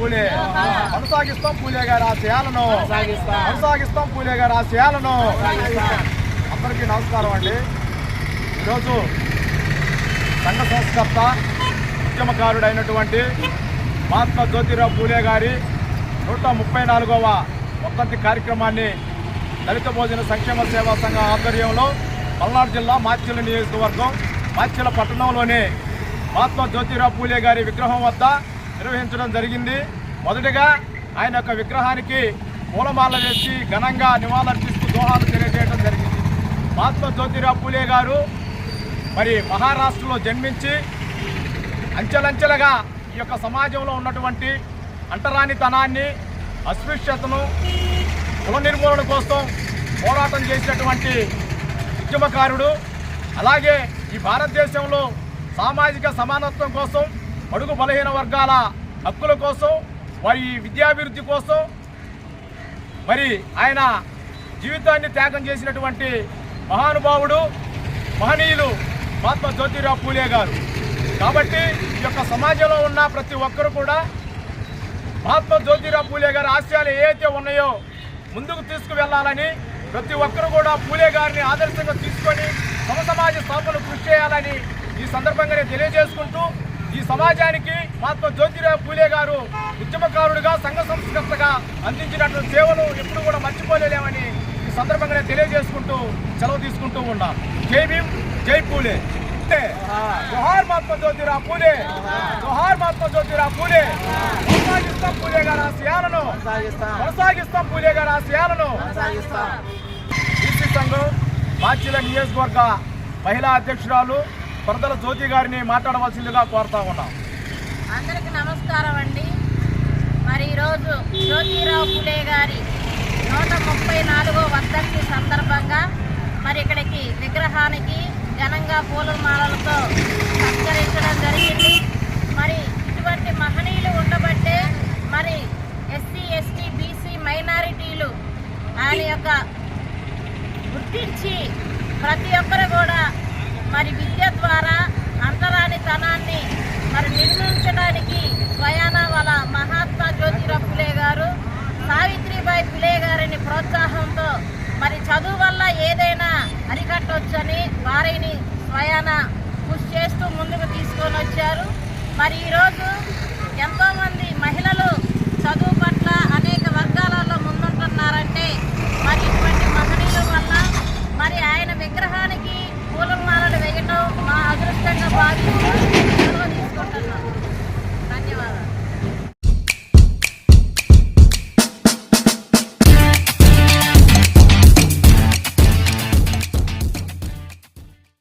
పూలే. కొనసాగిస్తాం పూలే గారి ఆశయాలను. కొనసాగిస్తాం. పూలే గారి ఆశయాలను. అందరికీ నమస్కారం అండి. ఈరోజు సంఘ సంస్కర్త ఉద్యమకారుడైనటువంటి మహాత్మా జ్యోతిరావు పూలే గారి నూట ముప్పై నాలుగవ వర్ధంతి కార్యక్రమాన్ని దళిత భోజన సంక్షేమ సేవా సంఘం ఆధ్వర్యంలో పల్నాడు జిల్లా మాచిల నియోజకవర్గం మాచిల పట్టణంలోని మహాత్మా జ్యోతిరావు పూలే గారి విగ్రహం వద్ద నిర్వహించడం జరిగింది. మొదటిగా ఆయన యొక్క విగ్రహానికి పూలమాల వేసి ఘనంగా నివాళులర్పిస్తూ దోహాలు తెలియజేయడం జరిగింది. మహాత్మా జ్యోతిరావు పూలే గారు మరి మహారాష్ట్రలో జన్మించి అంచెలంచెలుగా ఈ యొక్క సమాజంలో ఉన్నటువంటి అంటరానితనాన్ని అస్పృశ్యతను కుల నిర్మూలన కోసం పోరాటం చేసినటువంటి ఉద్యమకారుడు. అలాగే ఈ భారతదేశంలో సామాజిక సమానత్వం కోసం అడుగు బలహీన వర్గాల హక్కుల కోసం వారి విద్యాభివృద్ధి కోసం మరి ఆయన జీవితాన్ని త్యాగం చేసినటువంటి మహానుభావుడు మహనీయులు మహాత్మా జ్యోతిరావు పూలే గారు. కాబట్టి ఈ యొక్క సమాజంలో ఉన్న ప్రతి ఒక్కరు కూడా మహాత్మా జ్యోతిరావు పూలే గారి ఆశయాలు ఏవైతే ఉన్నాయో ముందుకు తీసుకువెళ్ళాలని ప్రతి ఒక్కరు కూడా పూలే గారిని ఆదర్శంగా తీసుకొని సమ సమాజ స్థాపన కృషి చేయాలని ఈ సందర్భంగానే తెలియజేసుకుంటూ ఈ సమాజానికి మహాత్మా జ్యోతిరావు పూలే గారు ఉద్యమకారుడిగా సంఘ సంస్కర్తగా అందించినటువంటి సేవలు ఎప్పుడు కూడా మర్చిపోలేమని ఈ సందర్భంగా నేను తెలియజేసుకుంటూ సెలవు తీసుకుంటూ ఉన్నాను జై భీమ్ జై పూలే. జోహార్ మహాత్మా జ్యోతిరావు పూలే. జోహార్ మహాత్మా జ్యోతిరావు పూలే. కొనసాగిస్తాం పూలే గారి ఆశయాలను కొనసాగిస్తాం. కొనసాగిస్తాం పూలే గారి ఆశయాలను కొనసాగిస్తాం. బీసీ సంఘం మాచిల నియోజకవర్గ మహిళా అధ్యక్షురాలు కొరదల జ్యోతి గారిని మాట్లాడవలసిందిగా కోరుతా ఉన్నాం. అందరికి నమస్కారం అండి. మరి ఈరోజు జ్యోతిరావు పులే గారి నూట ముప్పై నాలుగో వర్ధంతి సందర్భంగా మరి ఇక్కడికి విగ్రహానికి ఘనంగా పూల మాలలతో సత్కరించడం జరిగింది. మరి ఇటువంటి మహనీయులు ఉండబట్టే మరి ఎస్సీ ఎస్టీ బీసీ మైనారిటీలు ఆయన యొక్క గుర్తించి ప్రతి ఒక్కరు కూడా మరి విద్య ద్వారా అంటరానితనాన్ని మరి నిర్మించడానికి స్వయాన వాళ్ళ మహాత్మా జ్యోతిరావు పులే గారు సావిత్రిబాయి పులే గారిని ప్రోత్సాహంతో మరి చదువు వల్ల ఏదైనా అరికట్టవచ్చని వారిని స్వయాన కృషి చేస్తూ ముందుకు తీసుకొని వచ్చారు. మరి ఈరోజు